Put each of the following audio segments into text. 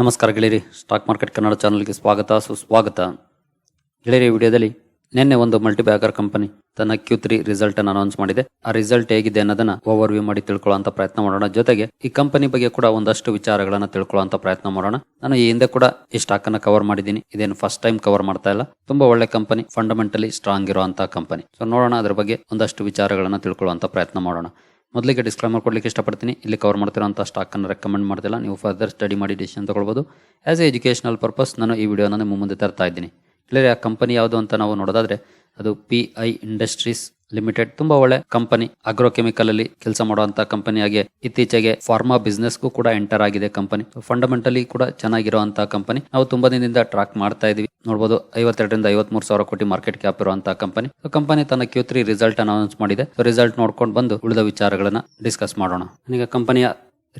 ನಮಸ್ಕಾರ ಗೆಳೆಯರಿ. Stock market Kannada ಚಾನಲ್ಗೆ ಸ್ವಾಗತ, ಸುಸ್ವಾಗತ. ಗೆಳೆಯರಿ ವಿಡಿಯೋದಲ್ಲಿ ನಿನ್ನೆ ಒಂದು ಮಲ್ಟಿಬ್ಯಾಗರ್ ಕಂಪನಿ ತನ್ನ ಕ್ಯೂ ತ್ರೀ ರಿಸಲ್ಟ್ ಅನ್ನು ಅನೌನ್ಸ್ ಮಾಡಿದೆ. ಆ ರಿಸಲ್ಟ್ ಹೇಗಿದೆ ಅನ್ನೋದನ್ನ ಓವರ್ ವ್ಯೂ ಮಾಡಿ ತಿಳ್ಕೊಳ್ಳುವಂತ ಪ್ರಯತ್ನ ಮಾಡೋಣ. ಜೊತೆಗೆ ಈ ಕಂಪನಿ ಬಗ್ಗೆ ಕೂಡ ಒಂದಷ್ಟು ವಿಚಾರಗಳನ್ನ ತಿಳ್ಕೊಳ್ಳುವಂತ ಪ್ರಯತ್ನ ಮಾಡೋಣ. ನಾನು ಈ ಹಿಂದೆ ಕೂಡ ಈ ಸ್ಟಾಕ್ ಅನ್ನ ಕವರ್ ಮಾಡಿದ್ದೀನಿ. ಇದೇನು ಫಸ್ಟ್ ಟೈಮ್ ಕವರ್ ಮಾಡ್ತಾ ಇಲ್ಲ. ತುಂಬಾ ಒಳ್ಳೆ ಕಂಪನಿ ಫಂಡಮೆಂಟಲಿ ಸ್ಟ್ರಾಂಗ್ ಇರುವಂತಹ ಕಂಪನಿ ಸೊ ನೋಡೋಣ, ಅದ್ರ ಬಗ್ಗೆ ಒಂದಷ್ಟು ವಿಚಾರಗಳನ್ನ ತಿಳ್ಕೊಳ್ಳುವಂತ ಪ್ರಯತ್ನ ಮಾಡೋಣ. ಮೊದಲಿಗೆ ಡಿಸ್ಕ್ಲೈಮರ್ ಕೊಡ್ಲಿಕ್ಕೆ ಇಷ್ಟಪಡ್ತೀನಿ. ಇಲ್ಲಿ ಕವರ್ ಮಾಡ್ತಿರೋಂಥ ಸ್ಟಾಕನ್ನು ರೆಕಮೆಂಡ್ ಮಾಡ್ತಿಲ್ಲ. ನೀವು ಫರ್ದರ್ ಸ್ಟಡಿ ಮಾಡಿ ಡಿಸಿಷನ್ ತಗೊಳ್ಬೋದು. ಆ್ಯಸ್ ಎ ಎಜುಕೇಶನಲ್ ಪರ್ಪಸ್ ನಾನು ಈ ವಿಡಿಯೋನ ನಿಮ್ಮ ಮುಂದೆ ತರ್ತಾ ಇದ್ದೀನಿ. ಕ್ಲಿಯರ್ ಆ ಕಂಪನಿ ಯಾವುದು ಅಂತ ನಾವು ನೋಡೋದಾದ್ರೆ, ಅದು ಪಿ ಐ ಇಂಡಸ್ಟ್ರೀಸ್ ಲಿಮಿಟೆಡ್, ತುಂಬಾ ಒಳ್ಳೆ ಕಂಪನಿ. ಅಗ್ರೋಕೆಮಿಕಲ್ ಅಲ್ಲಿ ಕೆಲಸ ಮಾಡುವಂತ ಕಂಪನಿಯಾಗಿ ಇತ್ತೀಚೆಗೆ ಫಾರ್ಮಾ ಬಿಸ್ನೆಸ್ ಕೂಡ ಎಂಟರ್ ಆಗಿದೆ ಕಂಪನಿ. ಫಂಡಮೆಂಟಲಿ ಕೂಡ ಚೆನ್ನಾಗಿರುವಂತಹ ಕಂಪನಿ. ನಾವು ತುಂಬಾ ದಿನದಿಂದ ಟ್ರಾಕ್ ಮಾಡ್ತಾ ಇದೀವಿ. ನೋಡಬಹುದು ಐವತ್ತೆರಡರಿಂದ ಐವತ್ಮೂರು ಸಾವಿರ ಕೋಟಿ ಮಾರ್ಕೆಟ್ ಕ್ಯಾಪ್ ಇರುವಂತಹ ಕಂಪನಿ. ಕಂಪನಿ ತನ್ನ ಕ್ಯೂ ತ್ರೀ ರಿಸಲ್ಟ್ ಅನೌನ್ಸ್ ಮಾಡಿದೆ. ರಿಸಲ್ಟ್ ನೋಡ್ಕೊಂಡು ಬಂದು ಉಳಿದ ವಿಚಾರಗಳನ್ನ ಡಿಸ್ಕಸ್ ಮಾಡೋಣ. ಈಗ ಕಂಪನಿಯ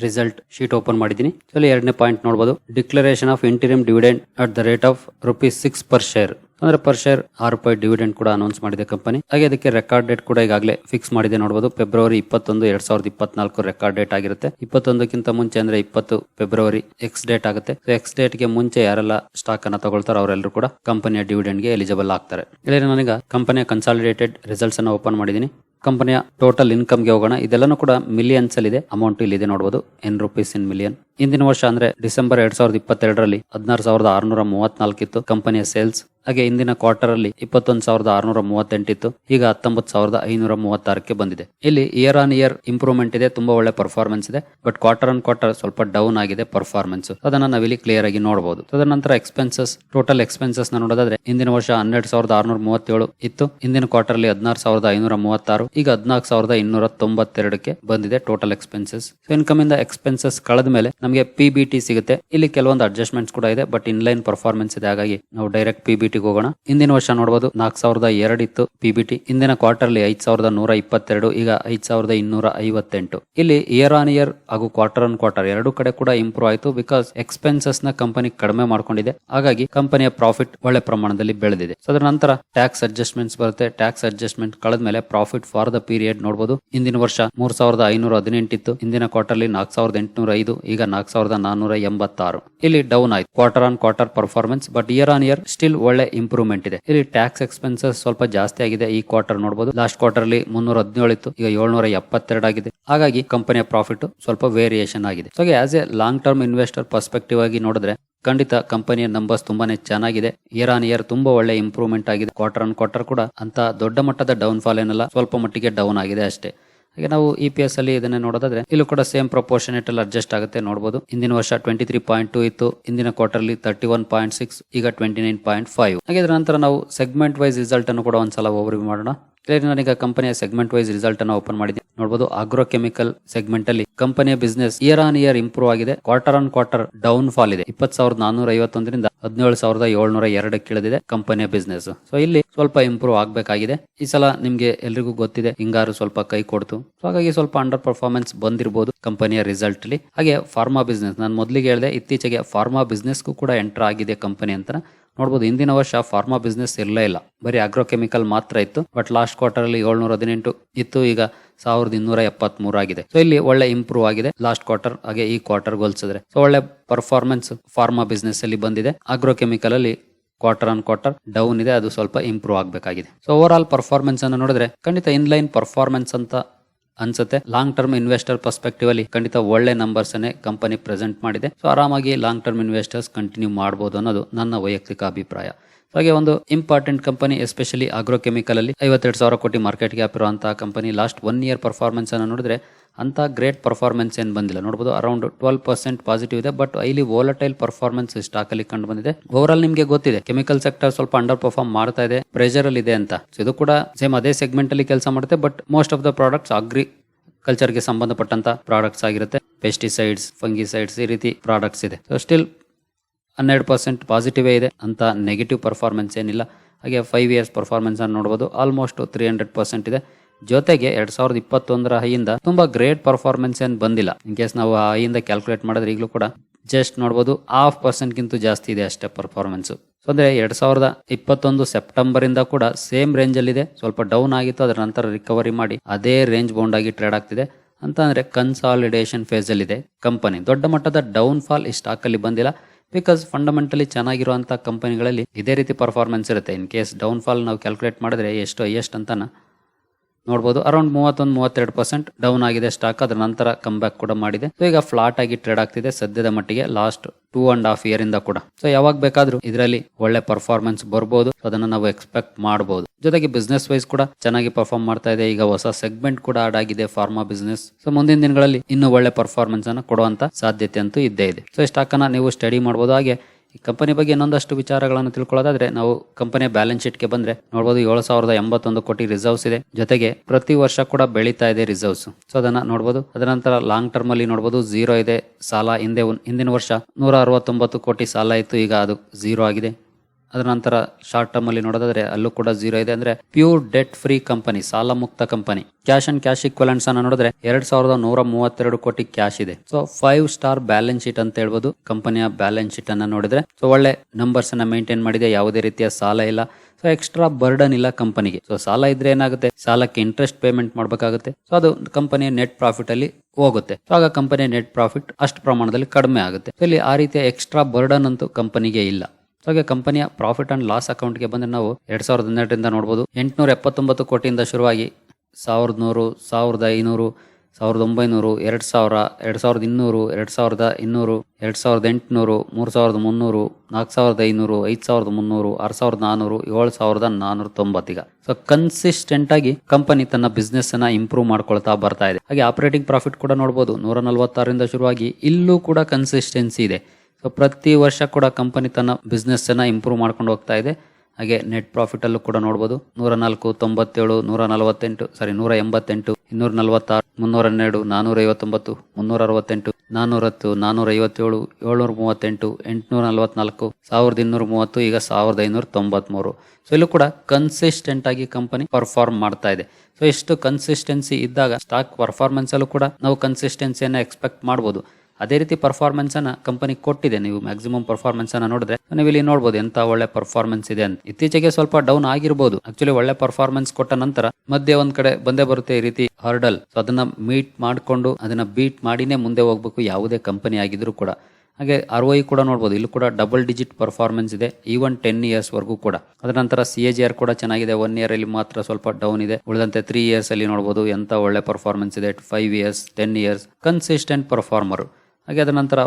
ರಿಸಲ್ಟ್ ಶೀಟ್ ಓಪನ್ ಮಾಡಿದ್ದೀನಿ. ಎರಡನೇ ಪಾಯಿಂಟ್ ನೋಡಬಹುದು declaration of interim dividend at the rate of rupees six per share ಅಂದ್ರೆ ಪರ್ ಶೇರ್ ಆರು ರೂಪಾಯಿ ಡಿವಿಡೆಂಡ್ ಕೂಡ ಅನೌನ್ಸ್ ಮಾಡಿದೆ ಕಂಪನಿ ಹಾಗೆ ಅದಕ್ಕೆ ರೆಕಾರ್ಡ್ ಡೇಟ್ ಕೂಡ ಈಗಾಗಲೇ ಫಿಕ್ಸ್ ಮಾಡಿದೆ ನೋಡಬಹುದು ಫೆಬ್ರವರಿ ಇಪ್ಪತ್ತೊಂದು, ಎರಡ್ ಸಾವಿರದ ಇಪ್ಪತ್ನಾಲ್ಕು ರೆಕಾರ್ಡ್ ಡೇಟ್ ಆಗಿರುತ್ತೆ. ಇಪ್ಪತ್ತೊಂದಕ್ಕಿಂತ ಮುಂಚೆ ಅಂದ್ರೆ ಇಪ್ಪತ್ತು ಫೆಬ್ರವರಿ ಎಕ್ಸ್ ಡೇಟ್ ಆಗುತ್ತೆ. ಎಕ್ಸ್ ಡೇಟ್ಗೆ ಮುಂಚೆ ಯಾರೆಲ್ಲ ಸ್ಟಾಕ್ ಅನ್ನ ತಗೊಳ್ತಾರೋ ಅವರೆಲ್ಲರೂ ಕೂಡ ಕಂಪನಿಯ ಡಿವಿಡೆಂಡ್ಗೆ ಎಲಿಜಿಬಲ್ ಆಗ್ತಾರೆ. ಇಲ್ಲಿ ನನಗೆ ಕಂಪನಿಯ ಕನ್ಸಾಲಿಡೇಟೆಡ್ ರಿಸಲ್ಟ್ಸ್ ಅನ್ನ ಓಪನ್ ಮಾಡಿದೀನಿ. ಕಂಪನಿಯ ಟೋಟಲ್ ಇನ್ಕಮ್ಗೆ ಹೋಗೋಣ. ಇದೆಲ್ಲನೂ ಕೂಡ ಮಿಲಿಯನ್ಸ್ ಅಲ್ಲಿ ಇದೆ ಅಮೌಂಟ್ ಇಲ್ಲಿ ಇದೆ ನೋಡಬಹುದು ಎನ್ ರುಪೀಸ್ ಇನ್ ಮಿಲಿಯನ್ ಹಿಂದಿನ ವರ್ಷ ಅಂದ್ರೆ ಡಿಸೆಂಬರ್ ಎರಡ್ ಸಾವಿರದ ಇಪ್ಪತ್ತೆರಡರಲ್ಲಿ ಹದಿನಾರು ಸಾವಿರದ ಆರುನೂರ ಮೂವತ್ನಾಲ್ಕಿತ್ತು ಕಂಪನಿಯ ಸೇಲ್ಸ್ ಹಾಗೆ ಇಂದಿನ ಕ್ವಾರ್ಟರ್ ಅಲ್ಲಿ ಇಪ್ಪತ್ತೊಂದು ಸಾವಿರದ ಆರ್ನೂರ ಮೂವತ್ತೆಂಟಿತ್ತು, ಈಗ ಹತ್ತೊಂಬತ್ತು ಸಾವಿರದ ಐನೂರ ಮೂವತ್ತಾರಕ್ಕೆ ಬಂದಿದೆ. ಇಲ್ಲಿ ಇಯರ್ ಆನ್ ಇಯರ್ ಇಂಪ್ರೂವ್ಮೆಂಟ್ ಇದೆ, ತುಂಬಾ ಒಳ್ಳೆ ಪರ್ಫಾರ್ಮೆನ್ಸ್ ಇದೆ ಬಟ್ ಕ್ವಾರ್ಟರ್ ಆನ್ ಕ್ವಾರ್ಟರ್ ಸ್ವಲ್ಪ ಡೌನ್ ಆಗಿದೆ ಪರ್ಫಾರ್ಮೆನ್ಸ್ ಅದನ್ನ ನಾವಿಲ್ಲಿ ಕ್ಲಿಯರ್ ಆಗಿ ನೋಡಬಹುದು ತದನಂತರ ಎಕ್ಸ್ಪೆನ್ಸಸ್ ಟೋಟಲ್ ಎಕ್ಸ್ಪೆನ್ಸಸ್ ನೋಡೋದಾದ್ರೆ, ಇಂದಿನ ವರ್ಷ ಹನ್ನೆರಡು ಸಾವಿರದ ಆರುನೂರ ಮೂವತ್ತೇಳು ಇತ್ತು, ಇಂದಿನ ಕ್ವಾರ್ಟರ್ ಅಲ್ಲಿ ಹದಿನಾರು ಸಾವಿರದ ಐನೂರ ಮೂವತ್ತಾರು, ಈಗ ಹದಿನಾಲ್ಕು ಸಾವಿರದ ಇನ್ನೂರ ತೊಂಬತ್ತೆರಡಕ್ಕೆ ಬಂದಿದೆ ಟೋಟಲ್ ಎಕ್ಸ್ಪೆನ್ಸಸ್ ಇನ್ಕಮ್ ಇಂದ ಎಕ್ಸ್ಪೆನ್ಸಸ್ ಕಳೆದ ಮೇಲೆ ನಮಗೆ ಪಿ ಬಿ ಟಿ ಸಿಗುತ್ತೆ. ಇಲ್ಲಿ ಕೆಲವೊಂದು ಅಡ್ಜಸ್ಟ್ಮೆಂಟ್ಸ್ ಕೂಡ ಇದೆ ಬಟ್ ಇನ್ಲೈನ್ ಪರ್ಫಾರ್ಮೆನ್ಸ್ ಇದೆ, ಹಾಗಾಗಿ ನಾವು ಡೈರೆಕ್ಟ್ ಪಿ ಬಿ ಟಿ ಹೋಗೋಣ. ಇಂದಿನ ವರ್ಷ ನೋಡಬಹುದು ನಾಲ್ಕು ಸಾವಿರದ ಎರಡು ಇತ್ತು ಪಿಬಿಟಿ. ಇಂದಿನ ಕ್ವಾರ್ಟರ್ ಅಲ್ಲಿ ಐದ್ ಸಾವಿರದ ನೂರ ಇಪ್ಪತ್ತೆರಡು, ಈಗ ಐದ್ ಸಾವಿರದ ಇನ್ನೂರ ಐವತ್ತೆಂಟು. ಇಲ್ಲಿ ಇಯರ್ ಆನ್ ಇಯರ್ ಹಾಗೂ ಕ್ವಾರ್ಟರ್ ಆನ್ ಕ್ವಾರ್ಟರ್ ಎರಡು ಕಡೆ ಕೂಡ ಇಂಪ್ರೂವ್ ಆಯಿತು ಬಿಕಾಸ್ ಎಕ್ಸ್ಪೆನ್ಸಸ್ನ ಕಂಪನಿ ಕಡಿಮೆ ಮಾಡ್ಕೊಂಡಿದೆ. ಹಾಗಾಗಿ ಕಂಪನಿಯ ಪ್ರಾಫಿಟ್ ಒಳ್ಳೆ ಪ್ರಮಾಣದಲ್ಲಿ ಬೆಳೆದಿದೆ. ಅದರ ನಂತರ ಟ್ಯಾಕ್ಸ್ ಅಡ್ಜಸ್ಟ್ಮೆಂಟ್ಸ್ ಬರುತ್ತೆ. ಟ್ಯಾಕ್ಸ್ ಅಡ್ಜಸ್ಟ್ಮೆಂಟ್ ಕಳೆದ ಮೇಲೆ ಪ್ರಾಫಿಟ್ ಫಾರ್ ದ ಪೀರಿಯಡ್ ನೋಡಬಹುದು ಇಂದಿನ ವರ್ಷ ಮೂರ್ ಸಾವಿರದ ಐನೂರ ಹದಿನೆಂಟಿತ್ತು ಇಂದಿನ ಕ್ವಾರ್ಟರ್ ಅಲ್ಲಿ ನಾಲ್ಕು ಸಾವಿರದ ಎಂಟುನೂರ ಐದು, ಈಗ ನಾಲ್ಕು ಸಾವಿರದ ನಾನೂರ ಎಂಬತ್ತಾರು. ಇಲ್ಲಿ ಡೌನ್ ಆಯ್ತು. Quarter on quarter performance, but year on year still ಒಳ್ಳೆ ಇಂಪ್ರೂವ್ಮೆಂಟ್ ಇದೆ. ಇಲ್ಲಿ ಟ್ಯಾಕ್ಸ್ ಎಕ್ಸ್ಪೆನ್ಸಸ್ ಸ್ವಲ್ಪ ಜಾಸ್ತಿ ಆಗಿದೆ. ಈ ಕ್ವಾರ್ಟರ್ ನೋಡಬಹುದು ಲಾಸ್ಟ್ ಕ್ವಾರ್ಟರ್ ಅಲ್ಲಿ ಮುನ್ನೂರ ಹದಿನೇಳು ಇತ್ತು. ಈಗ ಏಳ್ನೂರ ಎಪ್ಪತ್ತೆರಡು ಆಗಿದೆ. ಹಾಗಾಗಿ ಕಂಪನಿಯ ಪ್ರಾಫಿಟ್ ಸ್ವಲ್ಪ ವೇರಿಯೇಷನ್ ಆಗಿದೆ. So as a long term investor perspective ಆಗಿ ನೋಡಿದ್ರೆ ಖಂಡಿತ ಕಂಪನಿಯ ನಂಬರ್ಸ್ ತುಂಬಾನೇ ಚೆನ್ನಾಗಿದೆ. ಇಯರ್ ಆನ್ ಇಯರ್ ತುಂಬಾ ಒಳ್ಳೆ ಇಂಪ್ರೂವ್ಮೆಂಟ್ ಆಗಿದೆ. ಕ್ವಾರ್ಟರ್ ಆನ್ ಕ್ವಾರ್ಟರ್ ಕೂಡ ಅಂತ ದೊಡ್ಡ ಮಟ್ಟದ ಡೌನ್ ಫಾಲ್ ಏನಲ್ಲ, ಸ್ವಲ್ಪ ಮಟ್ಟಿಗೆ ಡೌನ್ ಆಗಿದೆ ಅಷ್ಟೇ. ಹಾಗೆ ನಾವು ಇ ಪಿ ಎಸ್ ಅಲ್ಲಿ ಇದನ್ನ ನೋಡೋದಾದ್ರೆ ಇಲ್ಲೂ ಕೂಡ ಸೇಮ್ ಪ್ರಪೋರ್ಷನೇಟ್ ಅಲ್ಲಿ ಅಡ್ಜಸ್ಟ್ ಆಗುತ್ತೆ ನೋಡಬಹುದು ಹಿಂದಿನ ವರ್ಷ ಟ್ವೆಂಟಿ ತ್ರೀ ಪಾಯಿಂಟ್ ಟೂ ಇತ್ತು ಇಂದಿನ ಕ್ವಾರ್ಟರ್ ಅಲ್ಲಿ ತರ್ಟಿ ಒನ್ ಪಾಯಿಂಟ್ ಸಿಕ್ಸ್ ಈಗ ಟ್ವೆಂಟಿ ನೈನ್ ಪಾಯಿಂಟ್ ಫೈವ್ ಹಾಗೆ ಇದರ ನಂತರ ನಾವು ಸೆಗ್ಮೆಂಟ್ ವೈಸ್ ರಿಸಲ್ಟ್ ಅನ್ನು ಕೂಡ ಒಂದ್ಸಲ ಓವರ್ ಮಾಡೋಣ. ಕ್ಲಿಯರ್ ಈಗ ಕಂಪನಿಯ ಸೆಗ್ಮೆಂಟ್ ವೈಸ್ ರಿಸಲ್ಟ್ ಅನ್ನು ಓಪನ್ ಮಾಡಿದ್ದೀನಿ ನೋಡಬಹುದು ಆಗ್ರೋ ಕೆಮಿಕಲ್ ಸೆಗ್ಮೆಂಟ್ ಅಲ್ಲಿ ಕಂಪನಿಯ business year on year improve ಆಗಿದೆ. Quarter on quarter downfall ಇದೆ. ಇಪ್ಪತ್ ಸಾವಿರದ ನಾನೂರ ಐವತ್ತೊಂದರಿಂದ ಹದಿನೇಳು ಸಾವಿರದ ಏಳ್ನೂರ ಎರಡಕ್ಕೆ ಇಳಿದಿದೆ ಕಂಪನಿಯ ಬಿಸ್ನೆಸ್ ಸೊ ಇಲ್ಲಿ ಸ್ವಲ್ಪ ಇಂಪ್ರೂವ್ ಆಗಬೇಕಾಗಿದೆ. ಈ ಸಲ ನಿಮ್ಗೆ ಎಲ್ರಿಗೂ ಗೊತ್ತಿದೆ, ಹಿಂಗಾರು ಸ್ವಲ್ಪ ಕೈ ಕೊಡ್ತು. ಸೊ ಹಾಗಾಗಿ ಸ್ವಲ್ಪ ಅಂಡರ್ ಪರ್ಫಾರ್ಮೆನ್ಸ್ ಬಂದಿರಬಹುದು ಕಂಪನಿಯ ರಿಸಲ್ಟ್ ಅಲ್ಲಿ. ಹಾಗೆ ಫಾರ್ಮಾ ಬಿಸ್ನೆಸ್ ನಾನು ಮೊದಲಿಗೆ ಹೇಳಿದೆ, ಇತ್ತೀಚೆಗೆ ಫಾರ್ಮಾ ಬಿಸ್ನೆಸ್ಗೂ ಕೂಡ ಎಂಟರ್ ಆಗಿದೆ ಕಂಪನಿ ಅಂತ ನೋಡಬಹುದು ಹಿಂದಿನ ವರ್ಷ ಫಾರ್ಮಾ ಬಿಸ್ನೆಸ್ ಇರಲೇ ಇಲ್ಲ. ಬರೀ ಆಗ್ರೋ ಕೆಮಿಕಲ್ ಮಾತ್ರ ಇತ್ತು ಬಟ್ ಲಾಸ್ಟ್ ಕ್ವಾರ್ಟರ್ ಅಲ್ಲಿ ಏಳ್ನೂರ ಹದಿನೆಂಟು ಇತ್ತು, ಈಗ ಸಾವಿರದ ಇನ್ನೂರ ಎಪ್ಪತ್ತ್ ಆಗಿದೆ. ಸೊ ಇಲ್ಲಿ ಒಳ್ಳೆ ಇಂಪ್ರೂವ್ ಆಗಿದೆ ಲಾಸ್ಟ್ ಕ್ವಾರ್ಟರ್ ಹಾಗೆ ಈ ಕ್ವಾರ್ಟರ್ ಹೋಲಿಸಿದ್ರೆ. ಸೊ ಒಳ್ಳೆ ಪರ್ಫಾರ್ಮೆನ್ಸ್ ಫಾರ್ಮಾ ಬಿಸ್ನೆಸ್ ಅಲ್ಲಿ ಬಂದಿದೆ. ಆಗ್ರೋ ಕೆಮಿಕಲ್ ಅಲ್ಲಿ ಕ್ವಾರ್ಟರ್ ಆನ್ ಕ್ವಾರ್ಟರ್ ಡೌನ್ ಇದೆ, ಅದು ಸ್ವಲ್ಪ ಇಂಪ್ರೂವ್ ಆಗಬೇಕಾಗಿದೆ. ಸೊ ಓವರ್ ಆಲ್ ಪರ್ಫಾರ್ಮೆನ್ಸ್ ಅನ್ನು ನೋಡಿದ್ರೆ ಖಂಡಿತ ಇನ್ಲೈನ್ ಪರ್ಫಾರ್ಮೆನ್ಸ್ ಅಂತ ಅನ್ಸುತ್ತೆ. ಲಾಂಗ್ ಟರ್ಮ್ ಇನ್ವೆಸ್ಟರ್ ಪರ್ಸ್ಪೆಕ್ಟಿವ್ ಅಲ್ಲಿ ಖಂಡಿತ ಒಳ್ಳೆ ನಂಬರ್ಸ್ ಅನ್ನೇ ಕಂಪನಿ ಪ್ರೆಸೆಂಟ್ ಮಾಡಿದೆ. ಸೊ ಆರಾಮಾಗಿ ಲಾಂಗ್ ಟರ್ಮ್ ಇನ್ವೆಸ್ಟರ್ಸ್ ಕಂಟಿನ್ಯೂ ಮಾಡಬಹುದು ಅನ್ನೋದು ನನ್ನ ವೈಯಕ್ತಿಕ ಅಭಿಪ್ರಾಯ. ಹಾಗೆ ಒಂದು important company especially agro chemical ಅಲ್ಲಿ ಐವತ್ತೆರಡು ಸಾವಿರ ಕೋಟಿ ಮಾರ್ಕೆಟ್ ಗ್ಯಾಪ್ ಇರುವಂತಹ company last one year performance ಅನ್ನು ನೋಡಿದ್ರೆ ಅಂತ ಗ್ರೇಟ್ ಪರ್ಫಾರ್ಮೆನ್ಸ್ ಏನು ಬಂದಿಲ್ಲ. ನೋಡ್ಬೋದು ಅರೌಂಡ್ ಟ್ವೆಲ್ ಪರ್ಸೆಂಟ್ ಪಾಸಿಟಿವ್ ಇದೆ ಬಟ್ ಇಲ್ಲಿ ವೋಲಟೈಲ್ ಪರ್ಫಾರ್ಮೆನ್ಸ್ ಸ್ಟಾಕ್ ಅಲ್ಲಿ ಕಂಡು ಬಂದಿದೆ. ಓವರ್ ಆಲ್ ನಿಮಗೆ ಗೊತ್ತಿದೆ ಕೆಮಿಕಲ್ ಸೆಕ್ಟರ್ ಸ್ವಲ್ಪ ಅಂಡರ್ ಪರ್ಫಾರ್ಮ್ ಮಾಡ್ತಾ ಇದೆ ಪ್ರೆಷರ್ ಅಲ್ಲಿ ಇದೆ ಅಂತ. ಇದು ಕೂಡ ಸೇಮ್ ಅದೇ ಸೆಗ್ಮೆಂಟ್ ಅಲ್ಲಿ ಕೆಲಸ ಮಾಡುತ್ತೆ but most of the products agri ಕಲ್ಚರ್ಗೆ ಸಂಬಂಧಪಟ್ಟಂತ ಪ್ರಾಡಕ್ಟ್ಸ್ ಆಗಿರುತ್ತೆ. ಪೆಸ್ಟಿಸೈಡ್ಸ್ ಫಂಗಿಸೈಡ್ಸ್ ಈ ರೀತಿ ಪ್ರಾಡಕ್ಟ್ಸ್ ಇದೆ. ಸೊ ಸ್ಟಿಲ್ ಹನ್ನೆರಡು ಪರ್ಸೆಂಟ್ ಪಾಸಿಟಿವ್ ಇದೆ ಅಂತ ನೆಗೆಟಿವ್ ಪರ್ಫಾರ್ಮೆನ್ಸ್ ಏನಿಲ್ಲ. ಹಾಗೆ ಫೈವ್ ಇಯರ್ಸ್ ಪರ್ಫಾರ್ಮೆನ್ಸ್ ಅನ್ನು ನೋಡ್ಬೋದು ಆಲ್ಮೋಸ್ಟ್ ತ್ರೀ ಹಂಡ್ರೆಡ್ ಪರ್ಸೆಂಟ್ ಇದೆ. ಜೊತೆಗೆ ಎರಡ್ ಸಾವಿರದ ಇಪ್ಪತ್ತೊಂದರ ಹೈಯಿಂದ ತುಂಬಾ ಗ್ರೇಟ್ ಪರ್ಫಾರ್ಮೆನ್ಸ್ ಏನ್ ಬಂದಿಲ್ಲ. ಇನ್ ಕೇಸ್ ನಾವು ಹೈಯಿಂದ ಕ್ಯಾಲ್ಕುಲೇಟ್ ಮಾಡಿದ್ರೆ ಈಗಲೂ ಕೂಡ ಜಸ್ಟ್ ನೋಡಬಹುದು ಹಾಫ್ ಪರ್ಸೆಂಟ್ ಗಿಂತ ಜಾಸ್ತಿ ಇದೆ ಅಷ್ಟೇ ಪರ್ಫಾರ್ಮೆನ್ಸ್ ಸೊ ಅಂದ್ರೆ ಎರಡ್ ಸಾವಿರದ ಇಪ್ಪತ್ತೊಂದು ಸೆಪ್ಟೆಂಬರ್ ಇಂದ ಕೂಡ ಸೇಮ್ ರೇಂಜ್ ಅಲ್ಲಿ ಇದೆ. ಸ್ವಲ್ಪ ಡೌನ್ ಆಗಿತ್ತು, ಅದರ ನಂತರ ರಿಕವರಿ ಮಾಡಿ ಅದೇ ರೇಂಜ್ ಬೌಂಡ್ ಆಗಿ ಟ್ರೇಡ್ ಆಗ್ತಿದೆ. ಅಂತ ಅಂದ್ರೆ ಕನ್ಸಾಲಿಡೇಷನ್ ಫೇಸ್ ಅಲ್ಲಿ ಇದೆ ಕಂಪನಿ ದೊಡ್ಡ ಮಟ್ಟದ ಡೌನ್ ಫಾಲ್ ಈ ಸ್ಟಾಕ್ ಅಲ್ಲಿ ಬಂದಿಲ್ಲ. ಬಿಕಾಸ್ ಫಂಡಮೆಂಟಲಿ ಚೆನ್ನಾಗಿರುವಂತಹ ಕಂಪನಿಗಳಲ್ಲಿ ಇದೇ ರೀತಿ ಪರ್ಫಾರ್ಮೆನ್ಸ್ ಇರುತ್ತೆ. ಇನ್ ಕೇಸ್ ಡೌನ್ ಫಾಲ್ ನಾವು ಕ್ಯಾಲ್ಕುಲೇಟ್ ಮಾಡಿದ್ರೆ ಎಷ್ಟು ಹೈಯೆಸ್ಟ್ ಅಂತಾನ ನೋಡ್ಬೋದು. ಅರೌಂಡ್ ಮೂವತ್ತೊಂದು, ಮೂವತ್ತೆರಡು ಪರ್ಸೆಂಟ್ ಡೌನ್ ಆಗಿದೆ ಸ್ಟಾಕ್ ಅದರ ನಂತರ ಕಮ್ ಬ್ಯಾಕ್ ಕೂಡ ಮಾಡಿದೆ. ಸೊ ಈಗ ಫ್ಲಾಟ್ ಆಗಿ ಟ್ರೇಡ್ ಆಗ್ತಿದೆ ಸದ್ಯದ ಮಟ್ಟಿಗೆ last two and half year ಇಂದ ಕೂಡ. ಸೊ ಯಾವಾಗ ಬೇಕಾದ್ರೂ ಇದರಲ್ಲಿ ಒಳ್ಳೆ ಪರ್ಫಾರ್ಮೆನ್ಸ್ ಬರಬಹುದು ಅದನ್ನ ನಾವು ಎಕ್ಸ್ಪೆಕ್ಟ್ ಮಾಡಬಹುದು ಜೊತೆಗೆ ಬಿಸ್ನೆಸ್ ವೈಸ್ ಕೂಡ ಚೆನ್ನಾಗಿ ಪರ್ಫಾರ್ಮ್ ಮಾಡ್ತಾ ಇದೆ. ಈಗ ಹೊಸ ಸೆಗ್ಮೆಂಟ್ ಕೂಡ ಆಡ್ ಆಗಿದೆ ಫಾರ್ಮಾ ಬಿಸ್ನೆಸ್ ಸೊ ಮುಂದಿನ ದಿನಗಳಲ್ಲಿ ಇನ್ನೂ ಒಳ್ಳೆ ಪರ್ಫಾರ್ಮೆನ್ಸ್ ಅನ್ನ ಕೊಡುವಂತ ಸಾಧ್ಯತೆ ಅಂತೂ ಇದ್ದೇ ಇದೆ. ಸೊ ಸ್ಟಾಕ್ ಅನ್ನ ನೀವು ಸ್ಟಡಿ ಮಾಡಬಹುದು ಹಾಗೆ ಈ ಕಂಪನಿ ಬಗ್ಗೆ ಇನ್ನೊಂದಷ್ಟು ವಿಚಾರಗಳನ್ನು ತಿಳ್ಕೊಳ್ಳೋದಾದ್ರೆ, ನಾವು ಕಂಪನಿಯ ಬ್ಯಾಲೆನ್ಸ್ ಶೀಟ್ಗೆ ಬಂದ್ರೆ ನೋಡಬಹುದು ಏಳು ಸಾವಿರದ ಎಂಬತ್ತೊಂದು ಕೋಟಿ ರಿಸರ್ವ್ಸ್ ಇದೆ. ಜೊತೆಗೆ ಪ್ರತಿ ವರ್ಷ ಕೂಡ ಬೆಳೀತಾ ಇದೆ ರಿಸರ್ವ್ಸ್ ಸೊ ಅದನ್ನ ನೋಡಬಹುದು ಅದರ ನಂತರ ಲಾಂಗ್ ಟರ್ಮ್ ಅಲ್ಲಿ ನೋಡಬಹುದು ಝೀರೋ ಇದೆ ಸಾಲ. ಹಿಂದೆ ಹಿಂದಿನ ವರ್ಷ ನೂರ ಅರವತ್ತೊಂಬತ್ತು ಕೋಟಿ ಸಾಲ ಇತ್ತು. ಈಗ ಅದು ಝೀರೋ ಆಗಿದೆ. ಅದರ ನಂತರ ಶಾರ್ಟ್ ಟರ್ಮ್ ಅಲ್ಲಿ ನೋಡೋದಾದ್ರೆ ಅಲ್ಲೂ ಕೂಡ ಜೀರೋ ಇದೆ ಅಂದ್ರೆ ಪ್ಯೂರ್ ಡೆಟ್ ಫ್ರೀ ಕಂಪನಿ ಸಾಲ ಮುಕ್ತ company cash and cash equivalents ಅನ್ನ ನೋಡಿದ್ರೆ ಎರಡ್ ಸಾವಿರದ ನೂರ ಮೂವತ್ತೆರಡು ಕೋಟಿ ಕ್ಯಾಶ್ ಇದೆ. So five star balance sheet ಅಂತ ಹೇಳ್ಬೋದು. ಕಂಪನಿಯ ಬ್ಯಾಲೆನ್ಸ್ ಶೀಟ್ ಅನ್ನ ನೋಡಿದ್ರೆ ಸೊ ಒಳ್ಳೆ ನಂಬರ್ಸ್ ಅನ್ನ ಮೇಂಟೈನ್ ಮಾಡಿದೆ, ಯಾವುದೇ ರೀತಿಯ ಸಾಲ ಇಲ್ಲ. ಸೊ ಎಕ್ಸ್ಟ್ರಾ ಬರ್ಡನ್ ಇಲ್ಲ ಕಂಪನಿಗೆ ಸೊ ಸಾಲ ಇದ್ರೆ ಏನಾಗುತ್ತೆ? ಸಾಲಕ್ಕೆ ಇಂಟ್ರೆಸ್ಟ್ ಪೇಮೆಂಟ್ ಮಾಡಬೇಕಾಗುತ್ತೆ. ಸೊ ಅದು ಕಂಪನಿಯ ನೆಟ್ ಪ್ರಾಫಿಟ್ ಅಲ್ಲಿ ಹೋಗುತ್ತೆ. ಸೊ ಆಗ ಕಂಪನಿಯ ನೆಟ್ ಪ್ರಾಫಿಟ್ ಅಷ್ಟು ಪ್ರಮಾಣದಲ್ಲಿ ಕಡಿಮೆ ಆಗುತ್ತೆ. ಇಲ್ಲಿ ಆ ರೀತಿಯ ಎಕ್ಸ್ಟ್ರಾ ಬರ್ಡನ್ ಅಂತೂ ಕಂಪನಿಗೆ ಇಲ್ಲ. ಹಾಗೆ ಕಂಪನಿಯ ಪ್ರಾಫಿಟ್ ಅಂಡ್ ಲಾಸ್ ಅಕೌಂಟ್ಗೆ ಬಂದರೆ ನಾವು ಎರಡ್ ಸಾವಿರದ ಹನ್ನೆರಡರಿಂದ ನೋಡಬಹುದು ಎಂಟುನೂರ ಎಪ್ಪತ್ತೊಂಬತ್ತು ಕೋಟಿಯಿಂದ ಶುರುವಾಗಿ ಸಾವಿರದ ನೂರು, ಸಾವಿರದ ಐನೂರು, ಸಾವಿರದ ಒಂಬೈನೂರು, ಎರಡು ಸಾವಿರ, ಎರಡು ಸಾವಿರದ ಇನ್ನೂರು, ಎರಡು ಸಾವಿರದ ಇನ್ನೂರು, ಎರಡು ಸಾವಿರದ ಎಂಟುನೂರು, ಮೂರು ಸಾವಿರದ ಮುನ್ನೂರು, ನಾಲ್ಕು ಸಾವಿರದ ಐನೂರು, ಐದು ಸಾವಿರದ ಮುನ್ನೂರು, ಆರು ಸಾವಿರದ ನಾನೂರು, ಏಳು ಸಾವಿರದ ನಾನೂರ ತೊಂಬತ್ತೀಗ ಸೊ ಕನ್ಸಿಸ್ಟೆಂಟ್ ಆಗಿ ಕಂಪನಿ ತನ್ನ ಬಿಸ್ನೆಸ್ ಅನ್ನ ಇಂಪ್ರೂವ್ ಮಾಡ್ಕೊಳ್ತಾ ಬರ್ತಾ ಇದೆ. ಹಾಗೆ ಆಪರೇಟಿಂಗ್ ಪ್ರಾಫಿಟ್ ಕೂಡ ನೋಡಬಹುದು ನೂರ ನಲವತ್ತಾರರಿಂದ ಶುರುವಾಗಿ ಇಲ್ಲೂ ಕೂಡ ಕನ್ಸಿಸ್ಟೆನ್ಸಿ ಇದೆ. ಸೊ ಪ್ರತಿ ವರ್ಷ ಕೂಡ ಕಂಪನಿ ತನ್ನ ಬಿಸ್ನೆಸ್ಸನ್ನು ಇಂಪ್ರೂವ್ ಮಾಡ್ಕೊಂಡು ಹೋಗ್ತಾ ಇದೆ. ಹಾಗೆ ನೆಟ್ ಪ್ರಾಫಿಟಲ್ಲೂ ಕೂಡ ನೋಡಬಹುದು ನೂರ ನಾಲ್ಕು ತೊಂಬತ್ತೇಳು ನೂರ ನಲವತ್ತೆಂಟು ಸಾರಿ ನೂರ ಎಂಬತ್ತೆಂಟು ಇನ್ನೂರ ನಲವತ್ತಾರು ಮುನ್ನೂರ ಹನ್ನೆರಡು ನಾನೂರ ಐವತ್ತೊಂಬತ್ತು ಮುನ್ನೂರ ಅರವತ್ತೆಂಟು ನಾನೂರ ಹತ್ತು ನಾನೂರ ಐವತ್ತೇಳು ಏಳ್ನೂರ ಮೂವತ್ತೆಂಟು ಎಂಟುನೂರ ನಲವತ್ನಾಲ್ಕು ಸಾವಿರದ ಇನ್ನೂರ ಮೂವತ್ತು ಈಗ ಸಾವಿರದ ಐನೂರ ತೊಂಬತ್ಮೂರು ಸೊ ಇಲ್ಲೂ ಕೂಡ ಕನ್ಸಿಸ್ಟೆಂಟ್ ಆಗಿ ಕಂಪನಿ ಪರ್ಫಾರ್ಮ್ ಮಾಡ್ತಾ ಇದೆ. ಸೊ ಇಷ್ಟು ಕನ್ಸಿಸ್ಟೆನ್ಸಿ ಇದ್ದಾಗ ಸ್ಟಾಕ್ ಪರ್ಫಾರ್ಮೆನ್ಸ್ ಅಲ್ಲೂ ಕೂಡ ನಾವು ಕನ್ಸಿಸ್ಟೆನ್ಸಿಯನ್ನು ಎಕ್ಸ್ಪೆಕ್ಟ್ ಮಾಡಬಹುದು ಅದೇ ರೀತಿ ಪರ್ಫಾರ್ಮೆನ್ಸ್ ಅನ್ನ ಕಂಪನಿ ಕೊಟ್ಟಿದೆ. ನೀವು ಮ್ಯಾಕ್ಸಿಮಮ್ ಪರ್ಫಾರ್ಮೆನ್ಸ್ ಅನ್ನ ನೋಡಿದ್ರೆ ನೀವು ಇಲ್ಲಿ ನೋಡಬಹುದು ಎಂತ ಒಳ್ಳೆ ಪರ್ಫಾರ್ಮೆನ್ಸ್ ಇದೆ ಅಂತ. ಇತ್ತೀಚೆಗೆ ಸ್ವಲ್ಪ ಡೌನ್ ಆಗಿರ್ಬೋದು. ಆಕ್ಚುಲಿ ಒಳ್ಳೆ ಪರ್ಫಾರ್ಮೆನ್ಸ್ ಕೊಟ್ಟ ನಂತರ ಮಧ್ಯೆ ಒಂದ್ ಕಡೆ ಬಂದೇ ಬರುತ್ತೆ ಈ ರೀತಿ ಹರ್ಡಲ್ ಸೊ ಅದನ್ನ ಮೀಟ್ ಮಾಡಿಕೊಂಡು, ಅದನ್ನ ಬೀಟ್ ಮಾಡಿನೇ ಮುಂದೆ ಹೋಗ್ಬೇಕು ಯಾವುದೇ ಕಂಪನಿ ಆಗಿದ್ರು ಕೂಡ. ಹಾಗೆ ಆರ್ ಒ ಕೂಡ ನೋಡಬಹುದು ಇಲ್ಲಿ ಕೂಡ ಡಬಲ್ ಡಿಜಿಟ್ ಪರ್ಫಾರ್ಮೆನ್ಸ್ ಇದೆ. ಈವನ್ ಟೆನ್ ಇಯರ್ಸ್ ವರೆಗೂ ಕೂಡ. ಅದರ ನಂತರ ಸಿ ಎ ಜಿ ಕೂಡ ಚೆನ್ನಾಗಿದೆ. ಒನ್ ಇಯರ್ ಅಲ್ಲಿ ಮಾತ್ರ ಸ್ವಲ್ಪ ಡೌನ್ ಇದೆ. ಉಳಿದಂತೆ ತ್ರೀ ಇಯರ್ಸ್ ಅಲ್ಲಿ ನೋಡಬಹುದು ಎಂತ ಒಳ್ಳೆ ಪರ್ಫಾರ್ಮೆನ್ಸ್ ಇದೆ. Five years ten years consistent performer ಹಾಗೆ ಅದರ ನಂತರ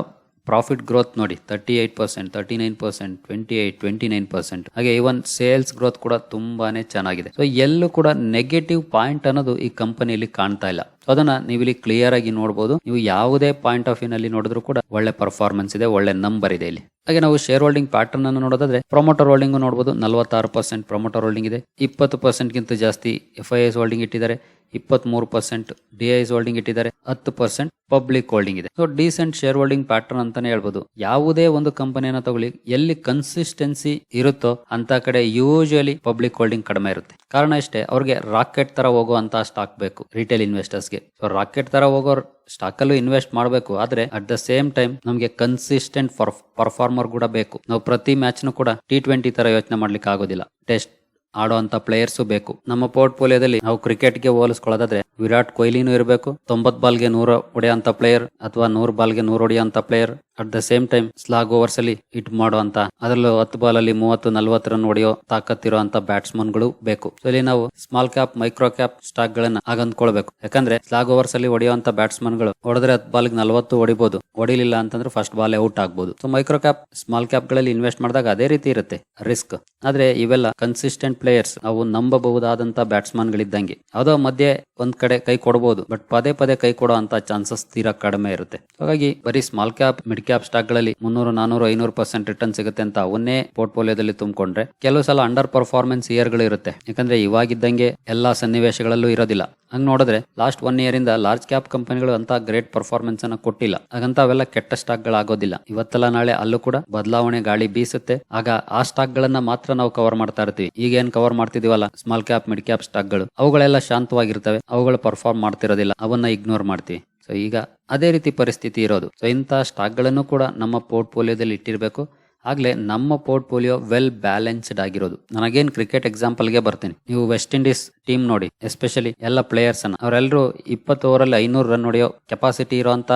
ಪ್ರಾಫಿಟ್ ಗ್ರೋತ್ ನೋಡಿ thirty eight percent thirty nine percent twenty eight twenty nine percent ಹಾಗೆ ಇವನ್ ಸೇಲ್ಸ್ ಗ್ರೋತ್ ಕೂಡ ತುಂಬಾನೇ ಚೆನ್ನಾಗಿದೆ. ಸೊ ಎಲ್ಲೂ ಕೂಡ ನೆಗೆಟಿವ್ ಪಾಯಿಂಟ್ ಅನ್ನೋದು ಈ ಕಂಪನಿಯಲ್ಲಿ ಕಾಣ್ತಾ ಇಲ್ಲ. ಅದನ್ನ ನೀವು ಇಲ್ಲಿ ಕ್ಲಿಯರ್ ಆಗಿ ನೋಡಬಹುದು ನೀವು ಯಾವುದೇ ಪಾಯಿಂಟ್ ಆಫ್ ವ್ಯೂ ನಲ್ಲಿ ನೋಡಿದ್ರು ಕೂಡ ಒಳ್ಳೆ ಪರ್ಫಾರ್ಮೆನ್ಸ್ ಇದೆ, ಒಳ್ಳೆ ನಂಬರ್ ಇದೆ ಇಲ್ಲಿ. ಹಾಗೆ ನಾವು ಶೇರ್ ಹೋಲ್ಡಿಂಗ್ ಪ್ಯಾಟರ್ನ್ ಅನ್ನು ನೋಡೋದಾದ್ರೆ ಪ್ರೊಮೋಟರ್ ಹೋಲ್ಡಿಂಗ್ ನೋಡಬಹುದು ನಲವತ್ತಾರು ಪರ್ಸೆಂಟ್ ಪ್ರೊಮೋಟರ್ ಹೋಲ್ಡಿಂಗ್ ಇದೆ, ಇಪ್ಪತ್ತು ಪರ್ಸೆಂಟ್ ಗಿಂತ ಜಾಸ್ತಿ ಎಫ್ ಐ ಎಸ್ ಹೋಲ್ಡಿಂಗ್ ಇಟ್ಟಿದ್ದಾರೆ ಇಪ್ಪತ್ತ್ ಮೂರು ಪರ್ಸೆಂಟ್ ಡಿ ಐಸ್ ಹೋಲ್ಡಿಂಗ್ ಇಟ್ಟಿದ್ದಾರೆ, ಹತ್ತು ಪರ್ಸೆಂಟ್ ಪಬ್ಲಿಕ್ ಹೋಲ್ಡಿಂಗ್ ಇದೆ. So decent shareholding pattern ಅಂತಾನೆ ಹೇಳ್ಬೋದು. ಯಾವುದೇ ಒಂದು ಕಂಪನಿಯನ್ನ ತಗೊಳ್ಳಿ, ಎಲ್ಲಿ ಕನ್ಸಿಸ್ಟೆನ್ಸಿ ಇರುತ್ತೋ ಅಂತ ಕಡೆ ಯೂಶುವಲಿ ಪಬ್ಲಿಕ್ ಹೋಲ್ಡಿಂಗ್ ಕಡಿಮೆ ಇರುತ್ತೆ. ಕಾರಣ ಇಷ್ಟೇ, ಅವ್ರಿಗೆ ರಾಕೆಟ್ ತರ ಹೋಗುವಂತ ಸ್ಟಾಕ್ ಬೇಕು ರಿಟೇಲ್ ಇನ್ವೆಸ್ಟರ್ಸ್ಗೆ ಸೊ ರಾಕೆಟ್ ತರ ಹೋಗೋರ್ ಸ್ಟಾಕ್ ಅಲ್ಲೂ ಇನ್ವೆಸ್ಟ್ ಮಾಡಬೇಕು. ಆದ್ರೆ ಅಟ್ ದ ಸೇಮ್ ಟೈಮ್ ನಮಗೆ ಕನ್ಸಿಸ್ಟೆಂಟ್ ಪರ್ಫಾರ್ಮರ್ ಕೂಡ ಬೇಕು. ನಾವು ಪ್ರತಿ ಮ್ಯಾಚ್ ಕೂಡ ಟಿ ಟ್ವೆಂಟಿ ತರ ಯೋಚನೆ ಮಾಡ್ಲಿಕ್ಕೆ ಆಗೋದಿಲ್ಲ ಟೆಸ್ಟ್ ಆಡುವಂತ ಪ್ಲೇಯರ್ಸು ಬೇಕು. ನಮ್ಮ ಪೋರ್ಟ್ ಪೋರ್ಟ್ಫೋಲಿಯೋದಲ್ಲಿ ನಾವು ಕ್ರಿಕೆಟ್ಗೆ ಹೋಲಿಸ್ಕೊಳ್ಳೋದಾದ್ರೆ ವಿರಾಟ್ ಕೊಹ್ಲಿನೂ ಇರಬೇಕು. ತೊಂಬತ್ ಬಾಲ್ಗೆ ನೂರ ಹೊಡೆಯಂತ ಪ್ಲೇಯರ್ ಅಥವಾ ನೂರ್ ಬಾಲ್ಗೆ ನೂರ್ ಹೊಡೆಯುವಂಥ player at the same time slog overs ಅಲ್ಲಿ ಹಿಟ್ ಮಾಡುವಂತ, ಅದರಲ್ಲೂ ಹತ್ತು ಬಾಲ್ ಅಲ್ಲಿ ಮೂವತ್ತು, ನಲ್ವತ್ತು ರನ್ ಹೊಡೆಯೋ ತಾಕತ್ತಿರುವಂತ ಬ್ಯಾಟ್ಸ್ಮನ್ಗಳು ಬೇಕು. ಸೊ ಇಲ್ಲಿ ನಾವು small cap micro cap stock ಗಳನ್ನ ಆಗಂದ್ಕೊಳ್ಬೇಕು ಯಾಕಂದ್ರೆ ಸ್ಲಾಗ್ ಓವರ್ಸ್ ಅಲ್ಲಿ ಹೊಡೆಯುವಂತ ಬ್ಯಾಟ್ಸ್ಮನ್ಗಳು ಹೊಡೆದ್ರೆ ಹತ್ತು ಬಾಲ್ಗೆ ನಲ್ವತ್ತು ಹೊಡಿಬಹುದು ಹೊಡಿಲಿಲ್ಲ ಅಂತಂದ್ರೆ ಫಸ್ಟ್ ಬಾಲ್ ಔಟ್ ಆಗ್ಬಹುದು ಸೊ ಮೈಕ್ರೋ ಕ್ಯಾಪ್ ಸ್ಮಾಲ್ ಕ್ಯಾಪ್ಗಳಲ್ಲಿ ಇನ್ವೆಸ್ಟ್ ಮಾಡಿದಾಗ ಅದೇ ರೀತಿ ಇರುತ್ತೆ ರಿಸ್ಕ್ ಆದ್ರೆ ಇವೆಲ್ಲ ಕನ್ಸಿಸ್ಟೆಂಟ್ ಪ್ಲೇಯರ್ಸ್ ನಾವು ನಂಬಬಹುದಾದಂತ ಬ್ಯಾಟ್ಸ್ಮನ್ ಗಳಿದ್ದಂಗೆ. ಯಾವುದೋ ಮಧ್ಯೆ ಒಂದ್ ಕಡೆ ಕೈ ಕೊಡಬಹುದು ಬಟ್ ಪದೇ ಪದೇ ಕೈ ಕೊಡೋ ಚಾನ್ಸಸ್ ತೀರಾ ಕಡಿಮೆ ಇರುತ್ತೆ. ಹಾಗಾಗಿ ಬರೀ ಸ್ಮಾಲ್ ಕ್ಯಾಪ್ ಮಿಡ್ ಕ್ಯಾಪ್ ಸ್ಟಾಕ್ಗಳಲ್ಲಿ ಮುನ್ನೂರು, ನಾನೂರು, ಐನೂರು ಪರ್ಸೆಂಟ್ ರಿಟರ್ನ್ ಸಿಗುತ್ತೆ ಅಂತ ಅವನ್ನೇ ಪೋರ್ಟ್ಫೋಲಿಯೋದಲ್ಲಿ ತುಂಬಿಕೊಂಡ್ರೆ ಕೆಲವು ಸಲ ಅಂಡರ್ ಪರ್ಫಾರ್ಮೆನ್ಸ್ ಇಯರ್ಗಳು ಇರುತ್ತೆ. ಯಾಕಂದ್ರೆ ಇವಾಗಿದ್ದಂಗೆ ಎಲ್ಲಾ ಸನ್ನಿವೇಶಗಳಲ್ಲೂ ಇರೋದಿಲ್ಲ. ಹಂಗ್ ನೋಡಿದ್ರೆ ಲಾಸ್ಟ್ ಒನ್ ಇಯರ್ ಇಂದ ಲಾರ್ಜ್ ಕ್ಯಾಪ್ ಕಂಪನಿಗಳು ಅಂತ ಗ್ರೇಟ್ ಪರ್ಫಾರ್ಮೆನ್ಸ್ ಅನ್ನ ಕೊಟ್ಟಿಲ್ಲ. ಹಾಗಂತ ಅವೆಲ್ಲ ಕೆಟ್ಟ ಸ್ಟಾಕ್ ಗಳಾಗೋದಿಲ್ಲ. ಇವತ್ತೆಲ್ಲ ನಾಳೆ ಅಲ್ಲೂ ಕೂಡ ಬದಲಾವಣೆ ಗಾಳಿ ಬೀಸುತ್ತೆ. ಆಗ ಆ ಸ್ಟಾಕ್ ಗಳನ್ನ ಮಾತ್ರ ನಾವು ಕವರ್ ಮಾಡ್ತಾ ಇರ್ತೀವಿ. ಈಗ ಏನ್ ಕವರ್ ಮಾಡ್ತಿದೀವಲ್ಲ? ಸ್ಮಾಲ್ ಕ್ಯಾಪ್ ಮಿಡ್ ಕ್ಯಾಪ್ ಸ್ಟಾಕ್ಗಳು. ಅವುಗಳೆಲ್ಲ ಶಾಂತವಾಗಿರ್ತವೆ. ಅವುಗಳು ಪರ್ಫಾರ್ಮ್ ಮಾಡ್ತಿರೋದಿಲ್ಲ. ಅವನ್ನ ಇಗ್ನೋರ್ ಮಾಡ್ತೀವಿ. ಸೊ ಈಗ ಅದೇ ರೀತಿ ಪರಿಸ್ಥಿತಿ ಇರೋದು. ಸೊ ಇಂಥ ಸ್ಟಾಕ್ಗಳನ್ನು ಕೂಡ ನಮ್ಮ ಪೋರ್ಟ್ಫೋಲಿಯೋದಲ್ಲಿ ಇಟ್ಟಿರಬೇಕು. ಆಗಲೇ ನಮ್ಮ ಪೋರ್ಟ್ಫೋಲಿಯೋ ವೆಲ್ ಬ್ಯಾಲೆನ್ಸ್ಡ್ ಆಗಿರೋದು. ನನಗೇನು ಕ್ರಿಕೆಟ್ ಎಕ್ಸಾಂಪಲ್ಗೆ ಬರ್ತೀನಿ. ನೀವು ವೆಸ್ಟ್ ಇಂಡೀಸ್ ಟೀಮ್ ನೋಡಿ ಎಸ್ಪೆಷಲಿ ಎಲ್ಲ ಪ್ಲೇಯರ್ಸನ್ನು ಅವರೆಲ್ಲರೂ ಇಪ್ಪತ್ತು ಓವರಲ್ಲಿ ಐನೂರು ರನ್ ಹೊಡೆಯೋ ಕೆಪಾಸಿಟಿ ಇರುವಂತ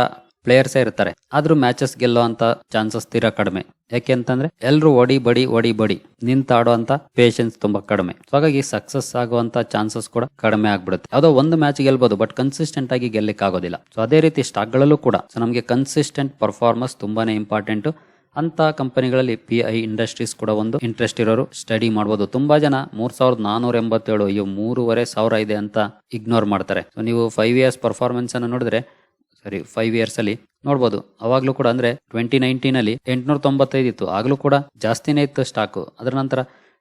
ಪ್ಲೇಯರ್ಸೇ ಇರ್ತಾರೆ. ಆದ್ರೂ ಮ್ಯಾಚಸ್ ಗೆಲ್ಲೋ ಅಂತ ಚಾನ್ಸಸ್ ತೀರಾ ಕಡಿಮೆ. ಯಾಕೆ ಅಂತಂದ್ರೆ ಎಲ್ರು ಒಡಿ ಬಡಿ ಒಡಿ ಬಡಿ ನಿಂತಾಡೋ ಅಂತ ಪೇಷನ್ಸ್ ತುಂಬಾ ಕಡಿಮೆ. ಸೊ ಹಾಗಾಗಿ ಸಕ್ಸಸ್ ಆಗುವಂತ ಚಾನ್ಸಸ್ ಕೂಡ ಕಡಿಮೆ ಆಗ್ಬಿಡುತ್ತೆ. ಯಾವ್ದೋ ಒಂದು ಮ್ಯಾಚ್ ಗೆಲ್ಬಹುದು ಬಟ್ ಕನ್ಸಿಸ್ಟೆಂಟ್ ಆಗಿ ಗೆಲ್ಲಕ್ಕೆ ಆಗೋದಿಲ್ಲ. ಸೊ ಅದೇ ರೀತಿ ಸ್ಟಾಕ್ ಗಳಲ್ಲೂ ಕೂಡ ಸೊ ನಮಗೆ ಕನ್ಸಿಸ್ಟೆಂಟ್ ಪರ್ಫಾರ್ಮೆನ್ಸ್ ತುಂಬಾನೇ ಇಂಪಾರ್ಟೆಂಟ್ ಅಂತ ಕಂಪನಿಗಳಲ್ಲಿ ಪಿ ಐ ಇಂಡಸ್ಟ್ರೀಸ್ ಕೂಡ ಒಂದು ಇಂಟ್ರೆಸ್ಟ್ ಇರೋರು ಸ್ಟಡಿ ಮಾಡಬಹುದು ತುಂಬಾ ಜನ ಮೂರ್ ಸಾವಿರದ ನಾನೂರ ಎಂಬತ್ತೇಳು ಅಯ್ಯೋ ಮೂರುವರೆ ಸಾವಿರ ಇದೆ ಅಂತ ಇಗ್ನೋರ್ ಮಾಡ್ತಾರೆ. ನೀವು ಫೈವ್ ಇಯರ್ಸ್ ಪರ್ಫಾರ್ಮೆನ್ಸ್ ಅನ್ನು ನೋಡಿದ್ರೆ ಸರಿ ಫೈವ್ ಇಯರ್ಸ್ ಅಲ್ಲಿ ನೋಡ್ಬೋದು. ಅವಾಗ್ಲೂ ಕೂಡ ಅಂದ್ರೆ ಟ್ವೆಂಟಿ ನೈನ್ಟೀನ್ ಅಲ್ಲಿ ಎಂಟುನೂರ ತೊಂಬತ್ತೈದು ಇತ್ತು. ಆಗ್ಲೂ ಕೂಡ ಜಾಸ್ತಿನೇ ಇತ್ತು ಸ್ಟಾಕ್ ಅದರ ನಂತರ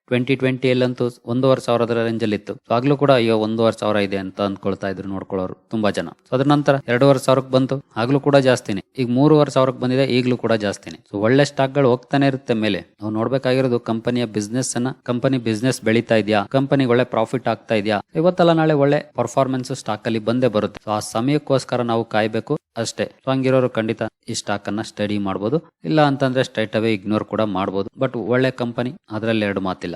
ಟ್ವೆಂಟಿ ಟ್ವೆಂಟಿ ಅಲ್ಲಂತೂ ಒಂದೂವರೆ ಸಾವಿರದ ರೇಂಜ್ ಅಲ್ಲಿ ಇತ್ತು So, ಆಗ್ಲೂ ಕೂಡ ಅಯ್ಯೋ, ಒಂದೂವರೆ ಸಾವಿರ ಇದೆ ಅಂತ ಅಂದ್ಕೊಳ್ತಾ ಇದ್ರು ನೋಡ್ಕೊಳ್ಳೋರು ತುಂಬಾ ಜನ. ಸೊ ಅದ್ರ ನಂತರ ಎರಡೂವರೆ ಸಾವಿರಕ್ಕೆ ಬಂತು. ಆಗ್ಲೂ ಕೂಡ ಜಾಸ್ತಿನೇ. ಈಗ ಮೂರುವರೆ ಸಾವಿರಕ್ಕೆ ಬಂದಿದೆ, ಈಗಲೂ ಕೂಡ ಜಾಸ್ತಿನೇ. ಸೊ ಒಳ್ಳೆ ಸ್ಟಾಕ್ಗಳು ಹೋಗ್ತಾನೆ ಇರುತ್ತೆ ಮೇಲೆ. ನಾವು ನೋಡ್ಬೇಕಾಗಿರೋದು ಕಂಪನಿಯ ಬಿಸ್ನೆಸ್ ಅನ್ನ ಕಂಪನಿ ಬಿಸ್ನೆಸ್ ಬೆಳೀತಾ ಇದೆಯಾ? ಕಂಪನಿ ಒಳ್ಳೆ ಪ್ರಾಫಿಟ್ ಆಗ್ತಾ ಇದೆಯಾ? ಇವತ್ತಲ್ಲ ನಾಳೆ ಒಳ್ಳೆ ಪರ್ಫಾರ್ಮೆನ್ಸ್ ಸ್ಟಾಕ್ ಅಲ್ಲಿ ಬಂದೇ ಬರುತ್ತೆ. ಸೊ ಆ ಸಮಯಕ್ಕೋಸ್ಕರ ನಾವು ಕಾಯ್ಬೇಕು ಅಷ್ಟೇ. ಸೊ ಹಂಗಿರೋರು ಖಂಡಿತ ಈ ಸ್ಟಾಕ್ ಅನ್ನ ಸ್ಟಡಿ ಮಾಡಬಹುದು ಇಲ್ಲ ಅಂತಂದ್ರೆ ಸ್ಟ್ರೈಟ್ ಅವೇ ಇಗ್ನೋರ್ ಕೂಡ ಮಾಡಬಹುದು ಬಟ್ ಒಳ್ಳೆ ಕಂಪನಿ ಅದರಲ್ಲಿ ಎರಡು ಮಾತಿಲ್ಲ.